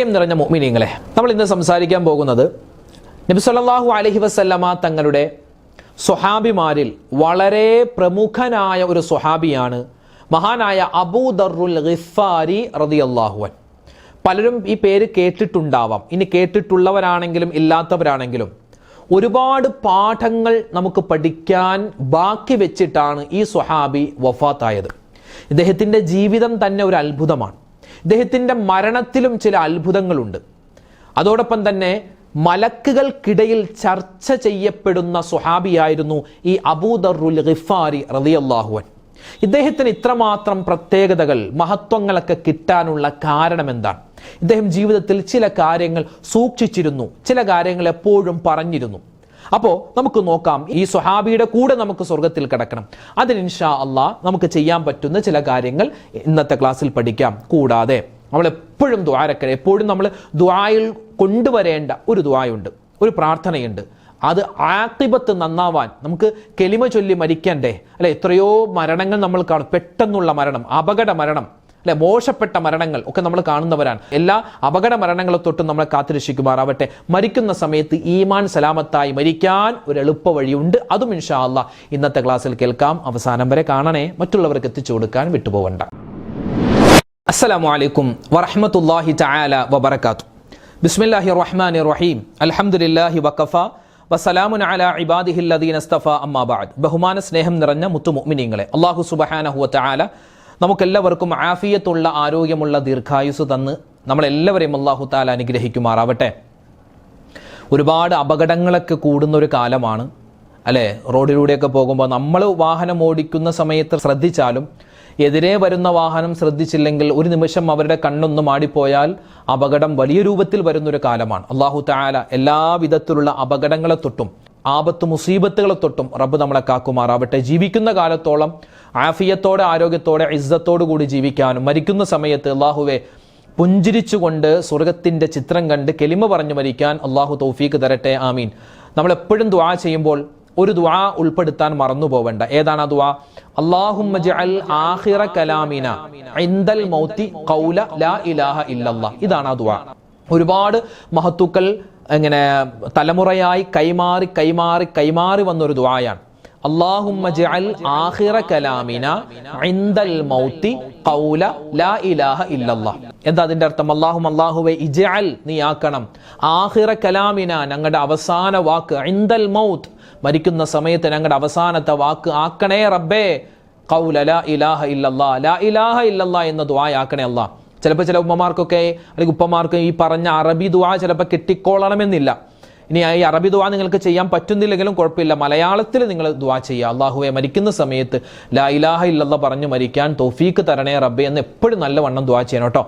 പ്രിയം നിറഞ്ഞ മുഅ്മിനീങ്ങളെ നമ്മൾ ഇന്ന് സംസാരിക്കാൻ പോകുന്നത് നബി സല്ലല്ലാഹു അലൈഹി വസല്ലമ തങ്ങളുടെ സുഹാബിമാരിൽ വളരെ പ്രമുഖനായ ഒരു സുഹാബിയാണ് മഹാനായ അബൂദറുൽ ഗിഫാരി റളിയല്ലാഹു അൻ പലരും ഈ പേര് കേട്ടിട്ടുണ്ടാവാം. ഇനി കേട്ടിട്ടുള്ളവരാണെങ്കിലും ഇല്ലാത്തവരാണെങ്കിലും ഒരുപാട് പാഠങ്ങൾ നമുക്ക് പഠിക്കാൻ ബാക്കി വെച്ചിട്ടാണ് ഈ സുഹാബി വഫാത്തായത്. ഇദ്ദേഹത്തിന്റെ ജീവിതം തന്നെ ഒരു അത്ഭുതമാണ്. ഇദ്ദേഹത്തിന്റെ മരണത്തിലും ചില അത്ഭുതങ്ങളുണ്ട്. അതോടൊപ്പം തന്നെ മലക്കുകൾക്കിടയിൽ ചർച്ച ചെയ്യപ്പെടുന്ന സുഹാബിയായിരുന്നു ഈ അബൂദറുൽ ഗിഫാരി റളിയല്ലാഹുവൻ ഇദ്ദേഹത്തിന് ഇത്രമാത്രം പ്രത്യേകതകൾ മഹത്വങ്ങളൊക്കെ കിട്ടാനുള്ള കാരണം എന്താണ്? ഇദ്ദേഹം ജീവിതത്തിൽ ചില കാര്യങ്ങൾ സൂക്ഷിച്ചിരുന്നു ചില കാര്യങ്ങൾ എപ്പോഴും പറഞ്ഞിരുന്നു. അപ്പോൾ നമുക്ക് നോക്കാം ഈ സ്വഹാബിയുടെ കൂടെ നമുക്ക് സ്വർഗത്തിൽ കിടക്കണം. അതിന് ഇൻഷാ അള്ളാ നമുക്ക് ചെയ്യാൻ പറ്റുന്ന ചില കാര്യങ്ങൾ ഇന്നത്തെ ക്ലാസ്സിൽ പഠിക്കാം. കൂടാതെ നമ്മൾ എപ്പോഴും ദ്വാരക്കര എപ്പോഴും നമ്മൾ ദ്വായിൽ കൊണ്ടുവരേണ്ട ഒരു ദ്വായുണ്ട് ഒരു പ്രാർത്ഥനയുണ്ട്. അത് ആക്തിബത്ത് നന്നാവാൻ നമുക്ക് കെലിമ ചൊല്ലി മരിക്കണ്ടേ? അല്ലെ എത്രയോ മരണങ്ങൾ നമ്മൾ കാണും പെട്ടെന്നുള്ള മരണം അപകട മരണം. അല്ലെ? മോശപ്പെട്ട മരണങ്ങൾ ഒക്കെ നമ്മൾ കാണുന്നവരാണ്. എല്ലാ അപകട മരണങ്ങളെ തൊട്ടും നമ്മളെ കാത്തിരക്ഷിക്കുമാറാവട്ടെ. മരിക്കുന്ന സമയത്ത് ഈമാൻ സലാമത്തായി മരിക്കാൻ ഒരു എളുപ്പ വഴിയുണ്ട്. അതും ഇൻഷാ അല്ല ഇന്നത്തെ ക്ലാസ്സിൽ കേൾക്കാം. അവസാനം വരെ കാണണേ. മറ്റുള്ളവർക്ക് എത്തിച്ചു കൊടുക്കാൻ വിട്ടുപോകണ്ട അസ്സലാമു അലൈക്കും വറഹ്മത്തുള്ളാഹി തആല വബർക്കാത്തു ബിസ്മില്ലാഹിർ റഹ്മാനിർ റഹീം. അലഹമുല്ലാഹി വഖഫ. വസലാമുൻ അല ഇബാദിഹിൽ ലദീന അസ്തഫ. അമ്മാ ബഅദ്. ബഹുമാന സ്നേഹം നിറഞ്ഞ മുത്തു മുഅ്മിനീങ്ങളെ അല്ലാഹു സുബ്ഹാനഹു വ തആല നമുക്കെല്ലാവർക്കും ആഫിയത്തുള്ള ആരോഗ്യമുള്ള ദീർഘായുസ് തന്ന് നമ്മളെല്ലാവരെയും അള്ളാഹു താല അനുഗ്രഹിക്കുമാറാവട്ടെ. ഒരുപാട് അപകടങ്ങളൊക്കെ കൂടുന്ന ഒരു കാലമാണ്. അല്ലേ? റോഡിലൂടെയൊക്കെ പോകുമ്പോൾ നമ്മൾ വാഹനം ഓടിക്കുന്ന സമയത്ത് ശ്രദ്ധിച്ചാലും എതിരെ വരുന്ന വാഹനം ശ്രദ്ധിച്ചില്ലെങ്കിൽ ഒരു നിമിഷം അവരുടെ കണ്ണൊന്ന് മാടിപ്പോയാൽ അപകടം വലിയ രൂപത്തിൽ വരുന്നൊരു കാലമാണ്. അള്ളാഹു താല എല്ലാവിധത്തിലുള്ള അപകടങ്ങളെ തൊട്ടും ആപത്ത് മുസീബത്തുകളെ തൊട്ടും റബ്ബ് നമ്മളെ കാക്കുമാറാവട്ടെ. ജീവിക്കുന്ന കാലത്തോളം ആഫിയത്തോടെ ആരോഗ്യത്തോടെ ഇസ്സത്തോടു കൂടി ജീവിക്കാനും മരിക്കുന്ന സമയത്ത് അള്ളാഹുവെ പുഞ്ചിരിച്ചുകൊണ്ട് സ്വർഗത്തിന്റെ ചിത്രം കണ്ട് കെലിമ പറഞ്ഞു മരിക്കാൻ അള്ളാഹു തൗഫീക്ക് തരട്ടെ ആമീൻ. നമ്മൾ എപ്പോഴും ദുആ ചെയ്യുമ്പോൾ ഒരു ദുആ ഉൾപ്പെടുത്താൻ മറന്നു പോവണ്ട. ഏതാണ് ആ ഖൗല ലാ ഇലാഹ ഇതാണ് ആ ഒരുപാട് മഹത്തുക്കൾ ഇങ്ങനെ തലമുറയായി കൈമാറി കൈമാറി കൈമാറി വന്ന ഒരു എന്താ അതിന്റെ അർത്ഥം? അല്ലാഹും അല്ലാഹുവേ ഇജഅൽ നീ ആക്കണം ആഹിറ കലാമിന ഞങ്ങളുടെ അവസാന വാക്ക് ഇൻദൽ മൗത്ത്. മരിക്കുന്ന സമയത്ത് ഞങ്ങളുടെ അവസാനത്തെ വാക്ക് ആക്കണേ റബ്ബേ. ഖൗല ലാ ഇലാഹ ഇല്ലല്ലാഹ് ലാ ഇലാഹ ഇല്ലല്ലാഹ് എന്ന ദുആയാക്കണേ അല്ലാഹ്. ചിലപ്പോൾ ചില ഉമ്മമാർക്കൊക്കെ അല്ലെങ്കിൽ ഉപ്പമാർക്ക് ഈ പറഞ്ഞ അറബി ദുആ ചിലപ്പോൾ കിട്ടിക്കോളണമെന്നില്ല ഇനി ഈ അറബി ദുവാ നിങ്ങൾക്ക് ചെയ്യാൻ പറ്റുന്നില്ലെങ്കിലും കുഴപ്പമില്ല. മലയാളത്തിൽ നിങ്ങൾ ദുവാ ചെയ്യുക. അള്ളാഹുവെ മരിക്കുന്ന സമയത്ത് ലാ ഇലാഹ ഇല്ലല്ല പറഞ്ഞു മരിക്കാൻ തോഫീക്ക് തരണേ റബ്ബെ എന്ന് എപ്പോഴും നല്ലവണ്ണം ദുവാ ചെയ്യണം കേട്ടോ.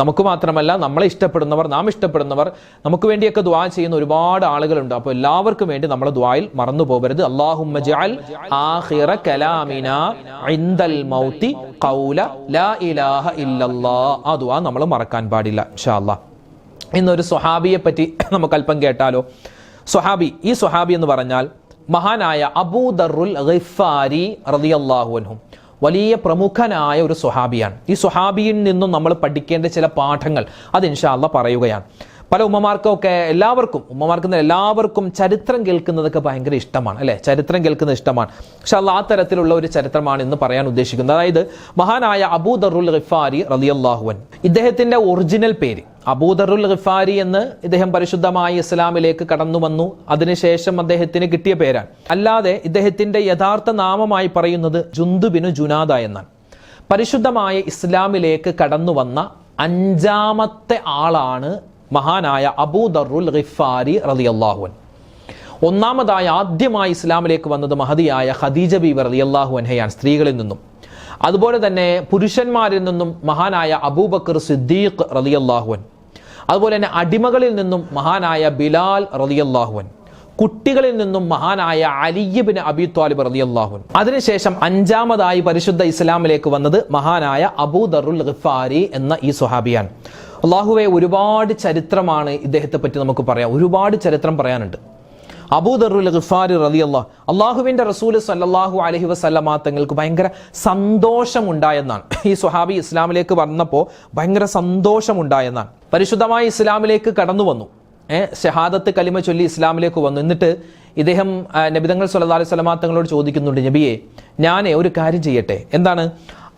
നമുക്ക് മാത്രമല്ല നമ്മളെ ഇഷ്ടപ്പെടുന്നവർ നാം ഇഷ്ടപ്പെടുന്നവർ നമുക്ക് വേണ്ടിയൊക്കെ ദ്വാ ചെയ്യുന്ന ഒരുപാട് ആളുകളുണ്ട്. അപ്പോൾ എല്ലാവർക്കും വേണ്ടി നമ്മൾ ദ്വായിൽ മറന്നു പോകരുത്. അള്ളാഹുമ്മ ജഅൽ ഇൻദൽ ഖൗല ലാ ഇലാഹ ആ ദ്വാ നമ്മൾ മറക്കാൻ പാടില്ല ഇൻഷാ അല്ലാഹ്. ഇന്നൊരു സ്വഹാബിയെ പറ്റി നമുക്ക് അല്പം കേട്ടാലോ. സ്വഹാബി ഈ സ്വഹാബി എന്ന് പറഞ്ഞാൽ മഹാനായ അബൂദറുൽ ഗിഫാരി റളിയല്ലാഹു അൻഹു. വലിയ പ്രമുഖനായ ഒരു സ്വഹാബിയാണ്. ഈ സ്വഹാബിയിൽ നിന്നും നമ്മൾ പഠിക്കേണ്ട ചില പാഠങ്ങൾ അത് ഇൻഷാല്ല പറയുകയാണ്. പല ഉമ്മമാർക്കൊക്കെ എല്ലാവർക്കും ഉമ്മമാർക്ക് എല്ലാവർക്കും ചരിത്രം കേൾക്കുന്നതൊക്കെ ഭയങ്കര ഇഷ്ടമാണ് അല്ലേ? ചരിത്രം കേൾക്കുന്നത് ഇഷ്ടമാണ്. പക്ഷെ അത് ആ തരത്തിലുള്ള ഒരു ചരിത്രമാണ് ഇന്ന് പറയാൻ ഉദ്ദേശിക്കുന്നത്. അതായത് മഹാനായ അബൂദറുൽ ഗിഫാരി റലിയല്ലാഹുവൻ ഇദ്ദേഹത്തിന്റെ ഒറിജിനൽ പേര് അബൂദറുൽ ഗിഫാരി എന്ന് ഇദ്ദേഹം പരിശുദ്ധമായി ഇസ്ലാമിലേക്ക് കടന്നു വന്നു. അതിനുശേഷം അദ്ദേഹത്തിന് കിട്ടിയ പേരാണ്. അല്ലാതെ ഇദ്ദേഹത്തിന്റെ യഥാർത്ഥ നാമമായി പറയുന്നത് ജുന്ദുബിനു ജുനാദ എന്നാണ്. പരിശുദ്ധമായ ഇസ്ലാമിലേക്ക് കടന്നു വന്ന അഞ്ചാമത്തെ ആളാണ് മഹാനായ അബൂദറുൽ ഗിഫാരി റളിയല്ലാഹുൻ ഒന്നാമതായി ആദ്യമായി ഇസ്ലാമിലേക്ക് വന്നത് മഹതിയായ ഖദീജ ബീവർ റളിയല്ലാഹു അൻഹയാണ് സ്ത്രീകളിൽ നിന്നും. അതുപോലെ തന്നെ പുരുഷന്മാരിൽ നിന്നും മഹാനായ അബൂബക്കർ സിദ്ദീഖ് റളിയല്ലാഹുൻ അതുപോലെ തന്നെ അടിമകളിൽ നിന്നും മഹാനായ ബിലാൽ റളിയല്ലാഹുൻ കുട്ടികളിൽ നിന്നും മഹാനായ അലിയബിന് അബി ത്വാലിബ് റളിയല്ലാഹു അതിനുശേഷം അഞ്ചാമതായി പരിശുദ്ധ ഇസ്ലാമിലേക്ക് വന്നത് മഹാനായ അബൂദറുൽ ഗിഫാരി എന്ന ഈ സ്വഹാബിയാണ്. അള്ളാഹുവെ ഒരുപാട് ചരിത്രമാണ് ഇദ്ദേഹത്തെ പറ്റി നമുക്ക് പറയാം. ഒരുപാട് ചരിത്രം പറയാനുണ്ട്. അബൂദറുൽ ഗിഫാരി റലി അള്ളാഹ് അള്ളാഹുവിന്റെ റസൂൽ സല്ലാഹു അലഹി വസല്ലമ തങ്ങൾക്ക് ഭയങ്കര സന്തോഷമുണ്ടായെന്നാണ്. ഈ സുഹാബി ഇസ്ലാമിലേക്ക് വന്നപ്പോൾ ഭയങ്കര സന്തോഷമുണ്ടായെന്നാണ്. പരിശുദ്ധമായ ഇസ്ലാമിലേക്ക് കടന്നു വന്നു. ഷഹാദത്ത് കലിമ ചൊല്ലി ഇസ്ലാമിലേക്ക് വന്നു. എന്നിട്ട് ഇദ്ദേഹം നബിതങ്ങൾ സല്ലല്ലാഹു അലൈഹി വസല്ലമ തങ്ങളോട് ചോദിക്കുന്നുണ്ട് നബിയെ ഞാനേ ഒരു കാര്യം ചെയ്യട്ടെ? എന്താണ്?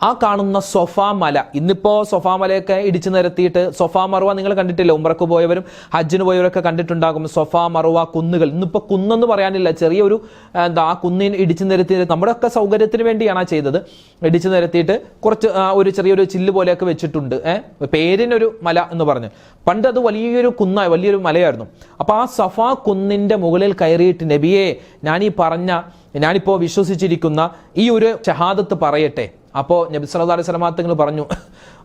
ആ കാണുന്ന സൊഫാ മല. ഇന്നിപ്പോ സൊഫാ മലയൊക്കെ ഇടിച്ചു നിരത്തിയിട്ട് സൊഫാ മറുവ നിങ്ങൾ കണ്ടിട്ടില്ല? ഉമ്രക്ക് പോയവരും ഹജ്ജിന് പോയവരൊക്കെ കണ്ടിട്ടുണ്ടാകും സൊഫാ മറുവ കുന്നുകൾ. ഇന്നിപ്പോ കുന്നെന്ന് പറയാനില്ല ചെറിയൊരു എന്താ ആ കുന്നിന് ഇടിച്ചു നിരത്തി നമ്മുടെയൊക്കെ സൗകര്യത്തിന് വേണ്ടിയാണ് ആ ചെയ്തത്. ഇടിച്ചു നിരത്തിയിട്ട് കുറച്ച് ഒരു ചെറിയൊരു ചില്ല് പോലെയൊക്കെ വെച്ചിട്ടുണ്ട്. ഏഹ് പേരിനൊരു മല എന്ന് പറഞ്ഞു. പണ്ട് അത് വലിയൊരു കുന്നായി വലിയൊരു മലയായിരുന്നു. അപ്പൊ ആ സഫാ കുന്നിന്റെ മുകളിൽ കയറിയിട്ട് നബിയെ ഞാൻ ഈ പറഞ്ഞ ഞാനിപ്പോ വിശ്വസിച്ചിരിക്കുന്ന ഈ ഒരു ഷഹാദത്ത് പറയട്ടെ. അപ്പോൾ നബി സല്ലു അലൈഹി വസല്ലമ തങ്ങൾ പറഞ്ഞു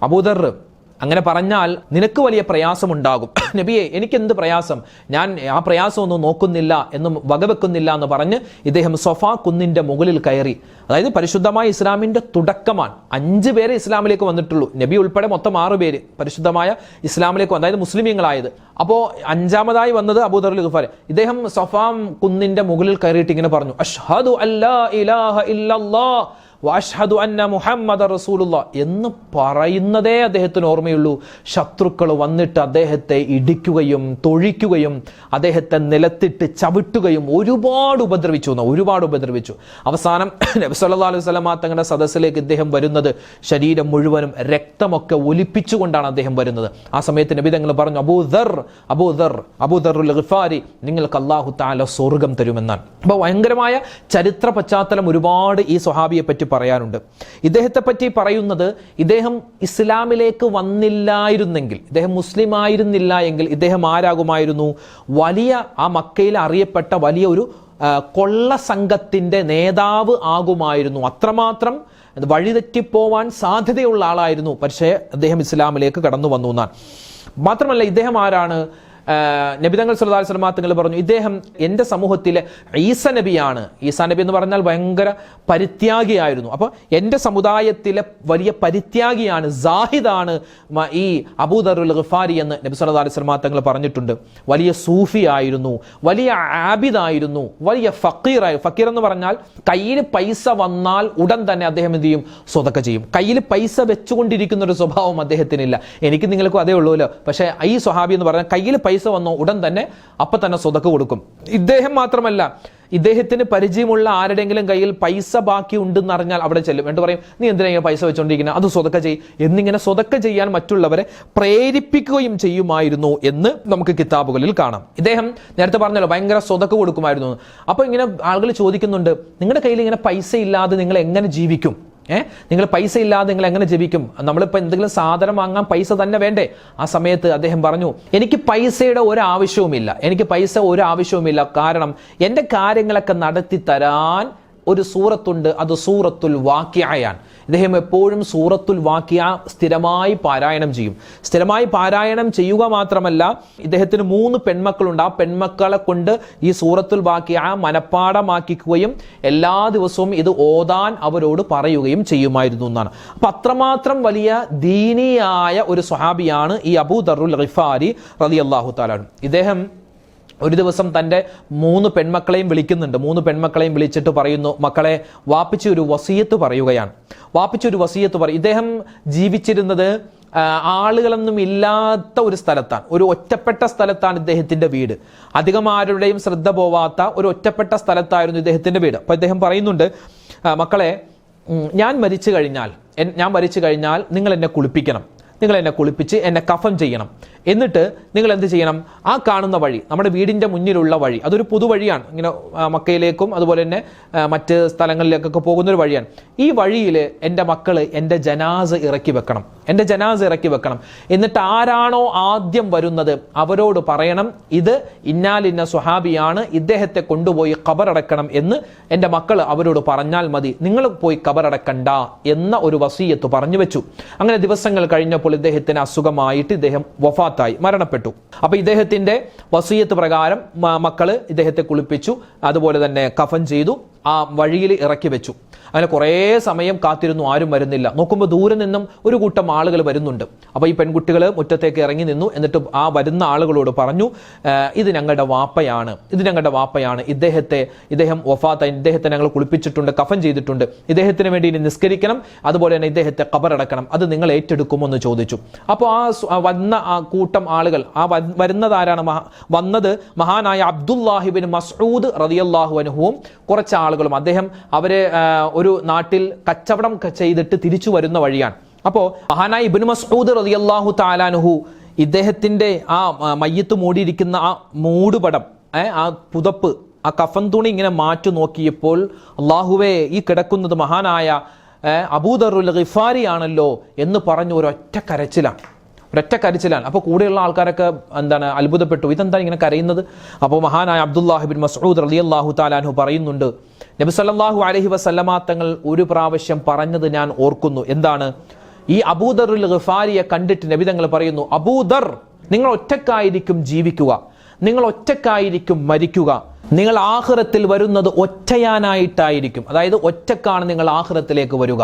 അബൂദർ അങ്ങനെ പറഞ്ഞാൽ നിനക്ക് വലിയ പ്രയാസമുണ്ടാകും. നബിയെ എനിക്ക് എന്ത് പ്രയാസം? ഞാൻ ആ പ്രയാസമൊന്നും നോക്കുന്നില്ല എന്നും വകവെക്കുന്നില്ല എന്ന് പറഞ്ഞ് ഇദ്ദേഹം സൊഫാ കുന്നിന്റെ മുകളിൽ കയറി. അതായത് പരിശുദ്ധമായ ഇസ്ലാമിന്റെ തുടക്കമാണ്. അഞ്ച് പേരെ ഇസ്ലാമിലേക്ക് വന്നിട്ടുള്ളൂ. നബി ഉൾപ്പെടെ മൊത്തം ആറ് പേര് പരിശുദ്ധമായ ഇസ്ലാമിലേക്ക് അതായത് മുസ്ലിമീങ്ങളായത്. അപ്പോൾ അഞ്ചാമതായി വന്നത് അബൂദർ ഗുഫാർ. ഇദ്ദേഹം സൊഫാം കുന്നിന്റെ മുകളിൽ കയറിയിട്ട് ഇങ്ങനെ പറഞ്ഞു അഷ്ഹദു അല്ലാ ഇലാഹ ഇല്ലല്ലാഹ്. വാഷ്ഹദു അന്ന മുഹമ്മദ് റസൂലുള്ള എന്ന് പറയുന്നതേ അദ്ദേഹത്തിന് ഓർമ്മയുള്ളൂ. ശത്രുക്കൾ വന്നിട്ട് അദ്ദേഹത്തെ ഇടിക്കുകയും തൊഴിക്കുകയും അദ്ദേഹത്തെ നിലത്തിട്ട് ചവിട്ടുകയും ഒരുപാട് ഉപദ്രവിച്ചു എന്ന് ഒരുപാട് ഉപദ്രവിച്ചു. അവസാനം നബി സല്ലല്ലാഹു അലൈഹി വസല്ലമ തങ്ങളുടെ സദസ്സിലേക്ക് ഇദ്ദേഹം വരുന്നത് ശരീരം മുഴുവനും രക്തമൊക്കെ ഒലിപ്പിച്ചുകൊണ്ടാണ് അദ്ദേഹം വരുന്നത്. ആ സമയത്ത് നബി തങ്ങൾ പറഞ്ഞു അബൂദർ അബൂദർ അബൂദറുൽ ഗിഫാരി നിങ്ങൾക്ക് അള്ളാഹു താല സ്വർഗം തരുമെന്നാണ്. അപ്പോൾ ഭയങ്കരമായ ചരിത്ര പശ്ചാത്തലം ഒരുപാട് ഈ സ്വഹാബിയെ പറ്റി പറയാനുണ്ട്. ഇദ്ദേഹത്തെ പറ്റി പറയുന്നത് ഇദ്ദേഹം ഇസ്ലാമിലേക്ക് വന്നില്ലായിരുന്നെങ്കിൽ ഇദ്ദേഹം മുസ്ലിം ആയിരുന്നില്ല എങ്കിൽ ഇദ്ദേഹം ആരാകുമായിരുന്നു? വലിയ ആ മക്കയിൽ അറിയപ്പെട്ട വലിയ ഒരു കൊള്ള സംഘത്തിന്റെ നേതാവ് ആകുമായിരുന്നു. അത്രമാത്രം വഴിതെറ്റിപ്പോവാൻ സാധ്യതയുള്ള ആളായിരുന്നു. പക്ഷേ അദ്ദേഹം ഇസ്ലാമിലേക്ക് കടന്നു വന്നു എന്നാണ്. മാത്രമല്ല ഇദ്ദേഹം ആരാണ്? നബിതങ്ങൾ വസല്ലം തങ്ങൾ പറഞ്ഞു ഇദ്ദേഹം എന്റെ സമൂഹത്തിലെ ഈസ നബിയാണ്. ഈസ നബി എന്ന് പറഞ്ഞാൽ ഭയങ്കര പരിത്യാഗിയായിരുന്നു. അപ്പോൾ എന്റെ സമുദായത്തിലെ വലിയ പരിത്യാഗിയാണ് സാഹിദാണ് മ- ഈ അബൂദറുൽ ഗഫാരി എന്ന് നബി സല്ലല്ലാഹു അലൈഹി തങ്ങൾ പറഞ്ഞിട്ടുണ്ട്. വലിയ സൂഫി ആയിരുന്നു വലിയ ആബിദായിരുന്നു വലിയ ഫക്കീറായി ഫക്കീർ എന്ന് പറഞ്ഞാൽ കയ്യിൽ പൈസ വന്നാൽ ഉടൻ തന്നെ അദ്ദേഹം എന്ത് ചെയ്യും? സ്വതക്ക ചെയ്യും. കയ്യിൽ പൈസ വെച്ചുകൊണ്ടിരിക്കുന്ന ഒരു സ്വഭാവം അദ്ദേഹത്തിനില്ല. എനിക്ക് നിങ്ങൾക്കും അതേ ഉള്ളൂല്ലോ. പക്ഷേ ഈ സ്വഹാബി എന്ന് പറഞ്ഞാൽ കയ്യിൽ പൈസ വന്നോ ഉടൻ തന്നെ അപ്പൊ തന്നെ സ്വതക്ക് കൊടുക്കും. ഇദ്ദേഹം മാത്രമല്ല ഇദ്ദേഹത്തിന് പരിചയമുള്ള ആരുടെങ്കിലും കയ്യിൽ പൈസ ബാക്കി ഉണ്ടെന്ന് അറിഞ്ഞാൽ അവിടെ ചെല്ലും. എന്നിട്ട് പറയും? നീ എന്തിനാ പൈസ വെച്ചോണ്ടിരിക്കുന്നത് അത് സ്വതക്ക ചെയ്യും എന്നിങ്ങനെ സ്വതക്ക ചെയ്യാൻ മറ്റുള്ളവരെ പ്രേരിപ്പിക്കുകയും ചെയ്യുമായിരുന്നു എന്ന് നമുക്ക് കിതാബുകളിൽ കാണാം. ഇദ്ദേഹം നേരത്തെ പറഞ്ഞല്ലോ ഭയങ്കര സ്വതക്ക കൊടുക്കുമായിരുന്നു അപ്പൊ അപ്പോൾ ഇങ്ങനെ ആളുകൾ ചോദിക്കുന്നുണ്ട് നിങ്ങളുടെ കയ്യിൽ ഇങ്ങനെ പൈസ ഇല്ലാതെ നിങ്ങൾ എങ്ങനെ ജീവിക്കും? ഏഹ് നിങ്ങൾ പൈസ ഇല്ലാതെ നിങ്ങൾ എങ്ങനെ ജപിക്കും? നമ്മളിപ്പോൾ എന്തെങ്കിലും സാധനം വാങ്ങാൻ പൈസ തന്നെ വേണ്ടേ? ആ സമയത്ത് അദ്ദേഹം പറഞ്ഞു എനിക്ക് പൈസയുടെ ഒരു ആവശ്യവുമില്ല എനിക്ക് പൈസ ഒരു ആവശ്യവുമില്ല കാരണം എന്റെ കാര്യങ്ങളൊക്കെ നടത്തി തരാൻ ഒരു സൂറത്തുണ്ട്. അത് സൂറത്തുൽ വാക്യായാണ് ഇദ്ദേഹം എപ്പോഴും സൂറത്തുൽ വാക്യ സ്ഥിരമായി പാരായണം ചെയ്യും. സ്ഥിരമായി പാരായണം ചെയ്യുക മാത്രമല്ല ഇദ്ദേഹത്തിന് മൂന്ന് പെൺമക്കളുണ്ട്. ആ പെൺമക്കളെ കൊണ്ട് ഈ സൂറത്തുൽ വാക്യ മനഃപ്പാടമാക്കിക്കുകയും എല്ലാ ദിവസവും ഇത് ഓതാൻ അവരോട് പറയുകയും ചെയ്യുമായിരുന്നു എന്നാണ്. അപ്പൊ അത്രമാത്രം വലിയ ദീനിയായ ഒരു സ്വഹാബിയാണ് ഈ അബൂദറുൽ റിഫാരി റലി അള്ളാഹു താലാണ് ഇദ്ദേഹം ഒരു ദിവസം തന്റെ മൂന്ന് പെൺമക്കളെയും വിളിക്കുന്നുണ്ട്. മൂന്ന് പെൺമക്കളെയും വിളിച്ചിട്ട് പറയുന്നു മക്കളെ വാപ്പിച്ച് ഒരു വസീയത്ത് പറയുകയാണ്. വാപ്പിച്ച് ഒരു വസീയത്ത് പറയും. ഇദ്ദേഹം ജീവിച്ചിരുന്നത് ആളുകളൊന്നും ഇല്ലാത്ത ഒരു സ്ഥലത്താണ്. ഒരു ഒറ്റപ്പെട്ട സ്ഥലത്താണ് ഇദ്ദേഹത്തിന്റെ വീട്. അധികം ആരുടെയും ശ്രദ്ധ പോവാത്ത ഒരു ഒറ്റപ്പെട്ട സ്ഥലത്തായിരുന്നു ഇദ്ദേഹത്തിന്റെ വീട്. അപ്പോൾ ഇദ്ദേഹം പറയുന്നുണ്ട് മക്കളെ ഞാൻ മരിച്ചു കഴിഞ്ഞാൽ ഞാൻ മരിച്ചു കഴിഞ്ഞാൽ നിങ്ങൾ എന്നെ കുളിപ്പിക്കണം. നിങ്ങൾ എന്നെ കുളിപ്പിച്ച് എന്നെ കഫം ചെയ്യണം. എന്നിട്ട് നിങ്ങൾ എന്ത് ചെയ്യണം? ആ കാണുന്ന വഴി നമ്മുടെ വീടിന്റെ മുന്നിലുള്ള വഴി അതൊരു പുതുവഴിയാണ് ഇങ്ങനെ മക്കയിലേക്കും അതുപോലെ തന്നെ മറ്റ് സ്ഥലങ്ങളിലേക്കൊക്കെ പോകുന്നൊരു വഴിയാണ്. ഈ വഴിയിൽ എന്റെ മക്കൾ എന്റെ ജനാസ് ഇറക്കി വെക്കണം. എന്റെ ജനാസ് ഇറക്കി വെക്കണം. എന്നിട്ട് ആരാണോ ആദ്യം വരുന്നത് അവരോട് പറയണം ഇത് ഇന്നാലിന്ന സുഹാബിയാണ് ഇദ്ദേഹത്തെ കൊണ്ടുപോയി ഖബറടക്കണം എന്ന് എന്റെ മക്കൾ അവരോട് പറഞ്ഞാൽ മതി. നിങ്ങൾ പോയി ഖബറടക്കണ്ട എന്ന ഒരു വസീയത്ത് പറഞ്ഞു വെച്ചു. അങ്ങനെ ദിവസങ്ങൾ കഴിഞ്ഞപ്പോൾ ഇദ്ദേഹത്തിന് അസുഖമായിട്ട് ഇദ്ദേഹം വഫാത്തായി മരണപ്പെട്ടു. അപ്പൊ ഇദ്ദേഹത്തിന്റെ വസീയത്ത് പ്രകാരം മക്കൾ ഇദ്ദേഹത്തെ കുളിപ്പിച്ചു. അതുപോലെ തന്നെ കഫൻ ചെയ്തു. ആ വഴിയിൽ ഇറക്കി വെച്ചു. അങ്ങനെ കുറേ സമയം കാത്തിരുന്നു ആരും വരുന്നില്ല. നോക്കുമ്പോൾ ദൂരെ നിന്നും ഒരു കൂട്ടം ആളുകൾ വരുന്നുണ്ട്. അപ്പോൾ ഈ പെൺകുട്ടികൾ മുറ്റത്തേക്ക് ഇറങ്ങി നിന്നു. എന്നിട്ട് ആ വരുന്ന ആളുകളോട് പറഞ്ഞു ഇത് ഞങ്ങളുടെ വാപ്പയാണ്. ഇത് ഞങ്ങളുടെ വാപ്പയാണ്. ഇദ്ദേഹത്തെ ഇദ്ദേഹം വഫാത്ത ഇദ്ദേഹത്തെ ഞങ്ങൾ കുളിപ്പിച്ചിട്ടുണ്ട് കഫൻ ചെയ്തിട്ടുണ്ട്. ഇദ്ദേഹത്തിന് വേണ്ടി ഇനി നിസ്കരിക്കണം. അതുപോലെ തന്നെ ഇദ്ദേഹത്തെ കബറടക്കണം അത് നിങ്ങൾ ഏറ്റെടുക്കുമോ എന്ന് ചോദിച്ചു. അപ്പോൾ ആ വന്ന ആ കൂട്ടം ആളുകൾ ആ വരുന്നതാരാണ് വന്നത്? മഹാനായ അബ്ദുല്ലാഹിബിൻ മസൂദ് റതിയല്ലാഹു അനുഹുവും കുറച്ച് ആളുകളും അദ്ദേഹം അവരെ ഒരു നാട്ടിൽ കച്ചവടം ചെയ്തിട്ട് തിരിച്ചു വരുന്ന വഴിയാണ്. അപ്പോൾ മഹാനായ ഇബിൻ മസ്ഊദ് റതിയല്ലാഹു താലാനുഹു ഇദ്ദേഹത്തിന്റെ ആ മയ്യത്ത് മൂടിയിരിക്കുന്ന ആ മൂടുപടം ആ പുതപ്പ് ആ കഫൻ തുണി ഇങ്ങനെ മാറ്റി നോക്കിയപ്പോൾ അള്ളാഹുവെ ഈ കിടക്കുന്നത് മഹാനായ അബൂദറുൽ ഗിഫാരി ആണല്ലോ എന്ന് പറഞ്ഞ ഒരൊറ്റ കരച്ചിലാണ്. ഒരൊറ്റ കരച്ചിലാണ്. അപ്പോൾ കൂടെയുള്ള ആൾക്കാരൊക്കെ എന്താണ് അത്ഭുതപ്പെട്ടു. ഇതെന്താ ഇങ്ങനെ കരയുന്നത്? അപ്പോൾ മഹാനായ അബ്ദുല്ലാഹിബിൻ മസൂദ് അലി അള്ളാഹു താലാൻഹു പറയുന്നുണ്ട് നബി സല്ലാഹു അലഹി വസല്ലമ തങ്ങൾ ഒരു പ്രാവശ്യം പറഞ്ഞത് ഞാൻ ഓർക്കുന്നു. എന്താണ്? ഈ അബൂദറുൽ ഗിഫാരിയെ കണ്ടിട്ട് നബി തങ്ങൾ പറയുന്നു അബൂദർ നിങ്ങൾ ഒറ്റക്കായിരിക്കും ജീവിക്കുക. നിങ്ങൾ ഒറ്റക്കായിരിക്കും മരിക്കുക. നിങ്ങൾ ആഹ്റത്തിൽ വരുന്നത് ഒറ്റയാനായിട്ടായിരിക്കും. അതായത് ഒറ്റക്കാണ് നിങ്ങൾ ആഹ്റത്തിലേക്ക് വരിക.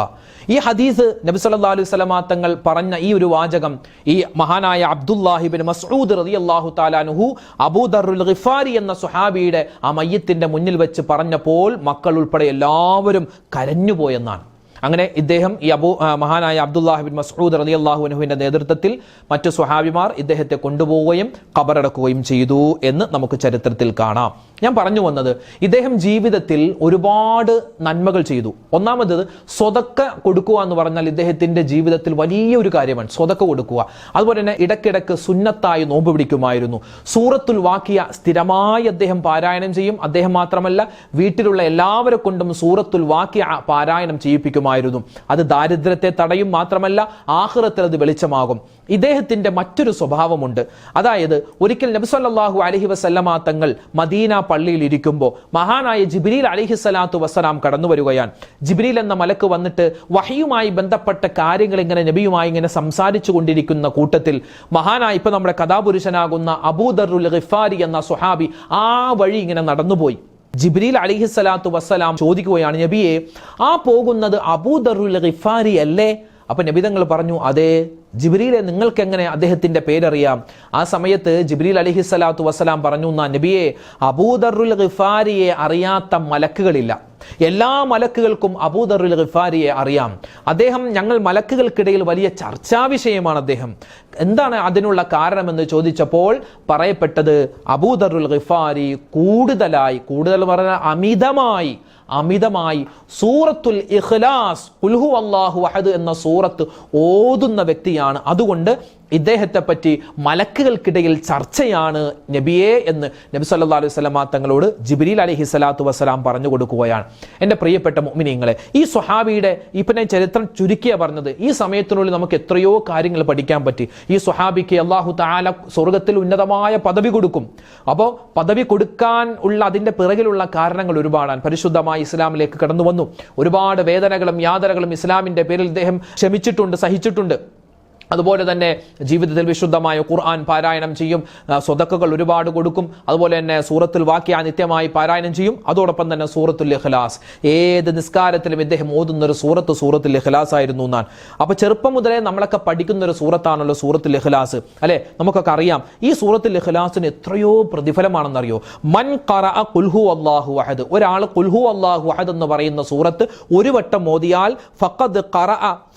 ഈ ഹദീസ് നബി സല്ലല്ലാഹു അലൈഹി വസല്ലമ തങ്ങൾ പറഞ്ഞ ഈ ഒരു വാചകം ഈ മഹാനായ അബ്ദുല്ലാഹിബിൻ മസ്ഊദ് റളിയല്ലാഹു താലാനുഹു അബൂദറുൽ ഗിഫാരി എന്ന സുഹാബിയുടെ ആ മയ്യത്തിന്റെ മുന്നിൽ വെച്ച് പറഞ്ഞപ്പോൾ മക്കൾ ഉൾപ്പെടെ എല്ലാവരും കരഞ്ഞുപോയെന്നാണ്. അങ്ങനെ ഇദ്ദേഹം ഈ അബു മഹാനായ അബ്ദുല്ലാഹിബിൻ മസ്ഊദ് റലി അള്ളാഹുനുവിന്റെ നേതൃത്വത്തിൽ മറ്റു സ്വഹാബിമാർ ഇദ്ദേഹത്തെ കൊണ്ടുപോവുകയും കബറടക്കുകയും ചെയ്തു എന്ന് നമുക്ക് ചരിത്രത്തിൽ കാണാം. ഞാൻ പറഞ്ഞു വന്നത് ഇദ്ദേഹം ജീവിതത്തിൽ ഒരുപാട് നന്മകൾ ചെയ്തു. ഒന്നാമത് സ്വതക്ക കൊടുക്കുക എന്ന് പറഞ്ഞാൽ ഇദ്ദേഹത്തിന്റെ ജീവിതത്തിൽ വലിയൊരു കാര്യമാണ് സ്വതക്ക കൊടുക്കുക. അതുപോലെ തന്നെ ഇടയ്ക്കിടയ്ക്ക് സുന്നത്തായി നോമ്പ് പിടിക്കുമായിരുന്നു. സൂറത്തുൽ വാക്കിയ സ്ഥിരമായി അദ്ദേഹം പാരായണം ചെയ്യും. അദ്ദേഹം മാത്രമല്ല വീട്ടിലുള്ള എല്ലാവരെ കൊണ്ടും സൂറത്തുൽ വാക്കിയ പാരായണം ചെയ്യിപ്പിക്കുമായിരുന്നു അത് ദാരിദ്ര്യത്തെ തടയും മാത്രമല്ല ആഹ്റത്തിൽ അത് വെളിച്ചമാകും. ഇദ്ദേഹത്തിന്റെ മറ്റൊരു സ്വഭാവമുണ്ട്. അതായത് ഒരിക്കൽ നബ്സല്ലാഹു അലഹി വസല്ലമ തങ്ങൾ മദീന പള്ളിയിൽ ഇരിക്കുമ്പോൾ മഹാനായ ജിബ്രീൽ അലഹി സ്വലാത്തു വസ്സലാം കടന്നു വരികയാണ്. ജിബ്രീൽ എന്ന മലക്ക് വന്നിട്ട് വഹിയുമായി ബന്ധപ്പെട്ട കാര്യങ്ങൾ ഇങ്ങനെ നബിയുമായി ഇങ്ങനെ സംസാരിച്ചു കൊണ്ടിരിക്കുന്ന കൂട്ടത്തിൽ മഹാനായ ഇപ്പൊ നമ്മുടെ കഥാപുരുഷനാകുന്ന അബൂദറുൽ ഗിഫാരി എന്ന സുഹാബി ആ വഴി ഇങ്ങനെ നടന്നുപോയി. ജിബ്രീൽ അലിഹിസ്സലാത്തു വസ്സലാം ചോദിക്കുകയാണ് നബിയെ ആ പോകുന്നത് അബൂദറുൽ റിഫാരി അല്ലേ? അപ്പൊ നബിതങ്ങൾ പറഞ്ഞു അതെ. ജിബ്രീലെ നിങ്ങൾക്ക് എങ്ങനെ അദ്ദേഹത്തിന്റെ പേരറിയാം? ആ സമയത്ത് ജിബ്രീൽ അലിഹിസ്സലാത്തു വസ്സലാം പറഞ്ഞു എന്നാ നബിയെ അബൂദറുൽ ഗിഫാരിയെ അറിയാത്ത മലക്കുകളില്ല. എല്ലാ മലക്കുകൾക്കും അബൂദറുൽ ഗിഫാരിയെ അറിയാം. അദ്ദേഹം ഞങ്ങൾ മലക്കുകൾക്കിടയിൽ വലിയ ചർച്ചാ വിഷയമാണ് അദ്ദേഹം. എന്താണ് അതിനുള്ള കാരണമെന്ന് ചോദിച്ചപ്പോൾ പറയപ്പെട്ടത് അബൂദറുൽ ഗിഫാരി കൂടുതലായി കൂടുതൽ പറഞ്ഞാൽ അമിതമായി അമിതമായി സൂറത്തുൽ ഇഖ്ലാസ് കുൽഹു അല്ലാഹു അഹദ് എന്ന സൂറത്ത് ഓതുന്ന വ്യക്തിയാണ് അതുകൊണ്ട് ഇദ്ദേഹത്തെ പറ്റി മലക്കുകൾക്കിടയിൽ ചർച്ചയാണ് നബിയെ എന്ന് നബി സല്ലല്ലാഹു അലൈഹി വസല്ലമ തങ്ങളോട് ജിബ്രീൽ അലഹി സ്വലാത്തു വസ്സലാം പറഞ്ഞു കൊടുക്കുകയാണ്. എന്റെ പ്രിയപ്പെട്ട മുഅ്മിനീങ്ങളെ ഈ സുഹാബിയുടെ ഇപ്പം ഞാൻ ചരിത്രം ചുരുക്കിയ പറഞ്ഞത്. ഈ സമയത്തിനുള്ളിൽ നമുക്ക് എത്രയോ കാര്യങ്ങൾ പഠിക്കാൻ പറ്റി. ഈ സുഹാബിക്ക് അള്ളാഹു താല സ്വർഗത്തിൽ ഉന്നതമായ പദവി കൊടുക്കും. അപ്പോൾ പദവി കൊടുക്കാൻ ഉള്ള അതിന്റെ പിറകിലുള്ള കാരണങ്ങൾ ഒരുപാടാണ്. പരിശുദ്ധമായി ഇസ്ലാമിലേക്ക് കടന്നു വന്നു ഒരുപാട് വേദനകളും യാതനകളും ഇസ്ലാമിന്റെ പേരിൽ ഇദ്ദേഹം ക്ഷമിച്ചിട്ടുണ്ട് സഹിച്ചിട്ടുണ്ട്. അതുപോലെ തന്നെ ജീവിതത്തിൽ വിശുദ്ധമായ ഖുർആൻ പാരായണം ചെയ്യും സ്വതക്കുകൾ ഒരുപാട് കൊടുക്കും അതുപോലെ തന്നെ സൂറത്തുൽ വാക്യ നിത്യമായി പാരായണം ചെയ്യും അതോടൊപ്പം തന്നെ സൂറത്തുൽ ഇഖ്ലാസ്. ഏത് നിസ്കാരത്തിലും ഇദ്ദേഹം ഓതുന്ന ഒരു സൂറത്ത് സൂറത്തുൽ ഇഖ്ലാസ് ആയിരുന്നു എന്നാണ്. അപ്പൊ ചെറുപ്പം മുതലേ നമ്മളൊക്കെ പഠിക്കുന്ന ഒരു സൂറത്താണല്ലോ സൂറത്തുൽ ഇഖ്ലാസ്. അല്ലെ? നമുക്കൊക്കെ അറിയാം ഈ സൂറത്തുൽ ഇഖ്ലാസിന് എത്രയോ പ്രതിഫലമാണെന്നറിയോ? മൻ കറ കുൽഹു അള്ളാഹു അഹദ്. ഒരാൾ കുൽഹു അള്ളാഹു അഹദ് എന്ന് പറയുന്ന സൂറത്ത് ഒരു വട്ടം ഓതിയാൽ ഫഖദ്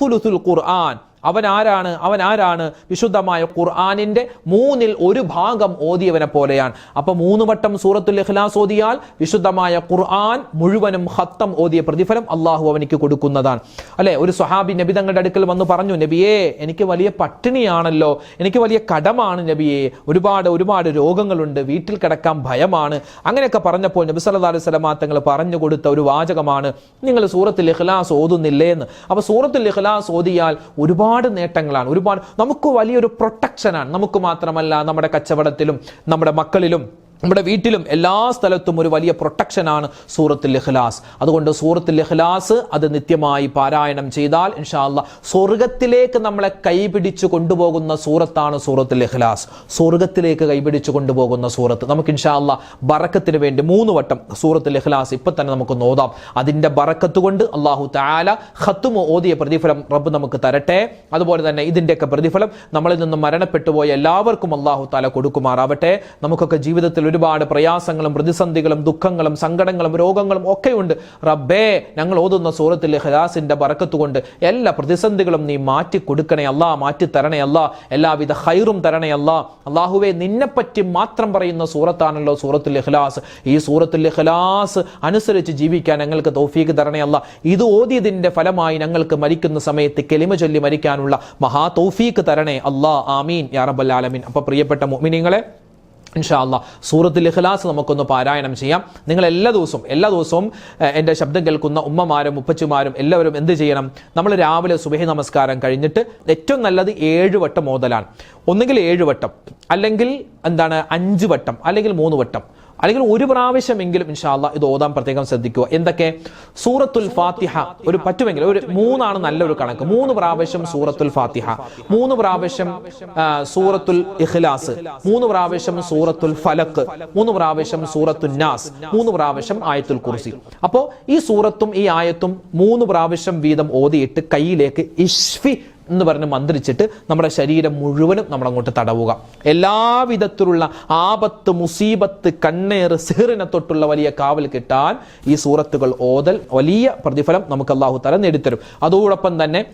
സുലുസുൽ ഖുർആൻ. അവൻ ആരാണ്? അവൻ ആരാണ്? വിശുദ്ധമായ ഖുർആാനിന്റെ മൂന്നിൽ ഒരു ഭാഗം ഓതിയവനെ പോലെയാണ്. അപ്പൊ മൂന്ന് വട്ടം സൂറത്തുൽ ഇഖ്ലാസ് ഓതിയാൽ വിശുദ്ധമായ ഖുർആൻ മുഴുവനും ഹത്തം ഓതിയ പ്രതിഫലം അള്ളാഹു അവനിക്ക് കൊടുക്കുന്നതാണ്. അല്ലെ? ഒരു സ്വഹാബി നബി തങ്ങളുടെ അടുക്കൽ വന്ന് പറഞ്ഞു നബിയേ എനിക്ക് വലിയ പട്ടിണിയാണല്ലോ. എനിക്ക് വലിയ കടമാണ് നബിയെ. ഒരുപാട് ഒരുപാട് രോഗങ്ങളുണ്ട്. വീട്ടിൽ കിടക്കാൻ ഭയമാണ്. അങ്ങനെയൊക്കെ പറഞ്ഞപ്പോൾ നബി സല്ലല്ലാഹു അലൈഹി സ്വലമാ തങ്ങൾ പറഞ്ഞു കൊടുത്ത ഒരു വാചകമാണ് നിങ്ങൾ സൂറത്തുൽ ഇഖ്ലാസ് ഓതുന്നില്ലേ എന്ന് അപ്പൊ സൂറത്തുൽ ഇഖ്ലാസ് ഓതിയാൽ ഒരുപാട് നേട്ടങ്ങളാണ്. ഒരുപാട് നമുക്ക് വലിയൊരു പ്രൊട്ടക്ഷനാണ് നമുക്ക് മാത്രമല്ല നമ്മുടെ കച്ചവടത്തിലും നമ്മുടെ മക്കളിലും നമ്മുടെ വീട്ടിലും എല്ലാ സ്ഥലത്തും ഒരു വലിയ പ്രൊട്ടക്ഷനാണ് സൂറത്തുൽ ഇഖ്ലാസ്. അതുകൊണ്ട് സൂറത്തുൽ ഇഖ്ലാസ് അത് നിത്യമായി പാരായണം ചെയ്താൽ ഇൻഷാല്ല സ്വർഗത്തിലേക്ക് നമ്മളെ കൈപിടിച്ചു കൊണ്ടുപോകുന്ന സൂറത്താണ് സൂറത്തുൽ ഇഖ്ലാസ്. സ്വർഗത്തിലേക്ക് കൈപിടിച്ചു കൊണ്ടുപോകുന്ന സൂറത്ത്. നമുക്ക് ഇൻഷാല്ല ബറക്കത്തിന് വേണ്ടി മൂന്ന് വട്ടം സൂറത്തുൽ ഇഖ്ലാസ് ഇപ്പം തന്നെ നമുക്ക് നോതാം. അതിന്റെ ബറക്കത്ത് കൊണ്ട് അള്ളാഹു താല ഹത്തുമ ഓതിയ പ്രതിഫലം റബ്ബ് നമുക്ക് തരട്ടെ. അതുപോലെ തന്നെ ഇതിന്റെയൊക്കെ പ്രതിഫലം നമ്മളിൽ നിന്നും മരണപ്പെട്ടു പോയ എല്ലാവർക്കും അള്ളാഹു താല കൊടുക്കുമാറാവട്ടെ. നമുക്കൊക്കെ ജീവിതത്തിൽ ഒരുപാട് പ്രയാസങ്ങളും പ്രതിസന്ധികളും ദുഃഖങ്ങളും സങ്കടങ്ങളും രോഗങ്ങളും ഒക്കെയുണ്ട്. റബ്ബേ ഞങ്ങൾ ഓതുന്ന സൂറത്തിൽ ബറക്കത്ത് കൊണ്ട് എല്ലാ പ്രതിസന്ധികളും നീ മാറ്റി കൊടുക്കണേ അല്ല മാറ്റി തരണേ അല്ല എല്ലാവിധ ഹൈറും തരണേ അല്ല. അള്ളാഹുവെ നിന്നെപ്പറ്റി മാത്രം പറയുന്ന സൂറത്താണല്ലോ സൂറത്തുൽ ഇഖ്ലാസ്. ഈ സൂറത്തുൽ ഇഖ്ലാസ് അനുസരിച്ച് ജീവിക്കാൻ ഞങ്ങൾക്ക് തൗഫീക്ക് തരണേ അല്ല. ഇത് ഓതിയതിന്റെ ഫലമായി ഞങ്ങൾക്ക് മരിക്കുന്ന സമയത്ത് കെലിമ ചൊല്ലി മരിക്കാനുള്ള മഹാ തൗഫീക്ക് തരണേ അല്ലാ. ആമീൻ. യാ റബ്ബൽ ആലമീൻ. അപ്പൊ പ്രിയപ്പെട്ട മുഅ്മിനീങ്ങളെ ഇൻഷാല്ല സൂറത്തുൽ ഇഖ്ലാസ് നമുക്കൊന്ന് പാരായണം ചെയ്യാം. നിങ്ങൾ എല്ലാ ദിവസവും എല്ലാ ദിവസവും എന്റെ ശബ്ദം കേൾക്കുന്ന ഉമ്മമാരും ഉപ്പച്ചുമാരും എല്ലാവരും എന്ത് ചെയ്യണം? നമ്മൾ രാവിലെ സുബഹി നമസ്കാരം കഴിഞ്ഞിട്ട് ഏറ്റവും നല്ലത് ഏഴ് വട്ടം ഓതലാണ്. ഒന്നുകിൽ ഏഴ് വട്ടം അല്ലെങ്കിൽ എന്താണ് അഞ്ച് വട്ടം അല്ലെങ്കിൽ മൂന്ന് വട്ടം. അല്ലെങ്കിൽ ഒരു പ്രാവശ്യമെങ്കിലും ഇൻഷാല്ല ഇത് ഓതാൻ പ്രത്യേകം ശ്രദ്ധിക്കുക. എന്തൊക്കെ? സൂറത്തുൽ ഫാത്തിഹ. ഒരു പറ്റുമെങ്കിലും ഒരു മൂന്നാണ് നല്ലൊരു കണക്ക്. മൂന്ന് പ്രാവശ്യം സൂറത്തുൽ ഫാത്തിഹ. മൂന്ന് പ്രാവശ്യം സൂറത്തുൽ ഇഖ്ലാസ്. മൂന്ന് പ്രാവശ്യം സൂറത്തുൽ ഫലക്ക് മൂന്ന് പ്രാവശ്യം സൂറത്തുൽ നാസ്. മൂന്ന് പ്രാവശ്യം ആയത്തുൽ കുർസി. അപ്പോൾ ഈ സൂറത്തും ഈ ആയത്തും മൂന്ന് പ്രാവശ്യം വീതം ഓതിയിട്ട് കയ്യിലേക്ക് ഇഷ്ഫി എന്ന് പറഞ്ഞ് മന്ത്രിച്ചിട്ട് നമ്മുടെ ശരീരം മുഴുവനും നമ്മൾ അങ്ങോട്ട് തടവുക. എല്ലാവിധത്തിലുള്ള ആപത്ത് മുസീബത്ത് കണ്ണേർ സിഹറിനെ തൊട്ടുള്ള വലിയ കാവൽ കിട്ടാൻ ഈ സൂറത്തുകൾ ഓതൽ വലിയ പ്രതിഫലം നമുക്ക് അള്ളാഹു തല നേടിത്തരും. അതോടൊപ്പം തന്നെ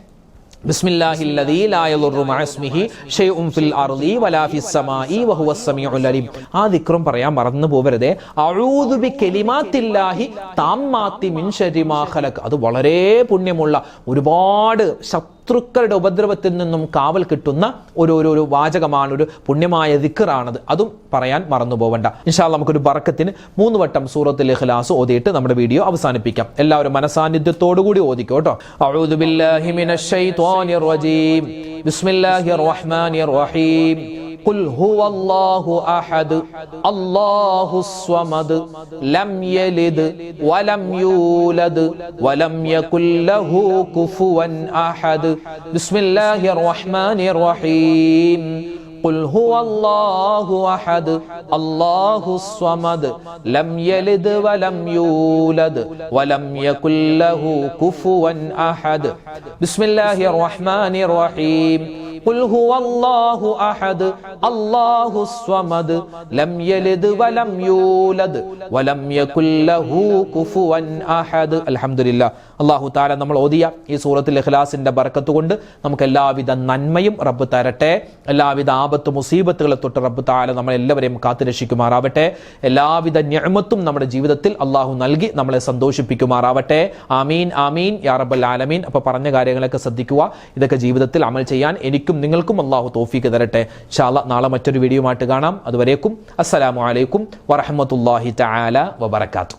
ആ പറയാൻ മറന്നു പോവരുതേ. അത് വളരെ പുണ്യമുള്ള ഒരുപാട് ശക്തി ശത്രുക്കളുടെ ഉപദ്രവത്തിൽ നിന്നും കാവൽ കിട്ടുന്ന ഒരു ഒരു ഒരു വാചകമാണ് ഒരു പുണ്യമായ ദിക്കറാണത് അതും പറയാൻ മറന്നു പോവണ്ട ഇൻഷാൽ നമുക്കൊരു ബറക്കത്തിന് മൂന്ന് വട്ടം സൂറത്തുൽ ഇഖ്ലാസ് ഓതിയിട്ട് നമ്മുടെ വീഡിയോ അവസാനിപ്പിക്കാം. എല്ലാവരും മനസാന്നിധ്യത്തോടു കൂടി ഓദിക്കോ കേട്ടോ അഊദു ബില്ലാഹി മിനശ് റജീം. ബിസ്മില്ലാഹിർ റഹ്മാനിർ റഹീം. قل هو الله احد الله الصمد لم يلد ولم يولد ولم يكن له كفوا احد. بسم الله الرحمن الرحيم. قل هو الله احد الله الصمد لم يلد ولم يولد ولم يكن له كفوا احد. بسم الله الرحمن الرحيم. قل هو الله احد الله الصمد لم يلد ولم يولد ولم يكن له كفوا احد الحمد لله അള്ളാഹു താല നമ്മൾ ഓതിയ ഈ സൂറത്തിൽ ഇഖ്ലാസിന്റെ ബർക്കത്ത് കൊണ്ട് നമുക്ക് എല്ലാവിധ നന്മയും റബ്ബ് തരട്ടെ എല്ലാവിധ ആപത്ത് മുസീബത്തുകളെ തൊട്ട് റബ്ബ് താല നമ്മൾ എല്ലാവരെയും കാത്തുരക്ഷിക്കുമാറാവട്ടെ എല്ലാവിധ ഞമത്തും നമ്മുടെ ജീവിതത്തിൽ അള്ളാഹു നൽകി നമ്മളെ സന്തോഷിപ്പിക്കുമാറാവട്ടെ ആമീൻ ആമീൻ യാ റബ്ബൽ ആലമീൻ അപ്പൊ പറഞ്ഞ കാര്യങ്ങളൊക്കെ ശ്രദ്ധിക്കുക ഇതൊക്കെ ജീവിതത്തിൽ അമൽ ചെയ്യാൻ എനിക്കും നിങ്ങൾക്കും അള്ളാഹു തോഫീക്ക് തരട്ടെ. ഷാല നാളെ മറ്റൊരു വീഡിയോ ആയിട്ട് കാണാം. അതുവരേക്കും അസ്സലാമു അലൈക്കും വറഹമത്തല്ലാഹി തആല വബറകാതുഹു.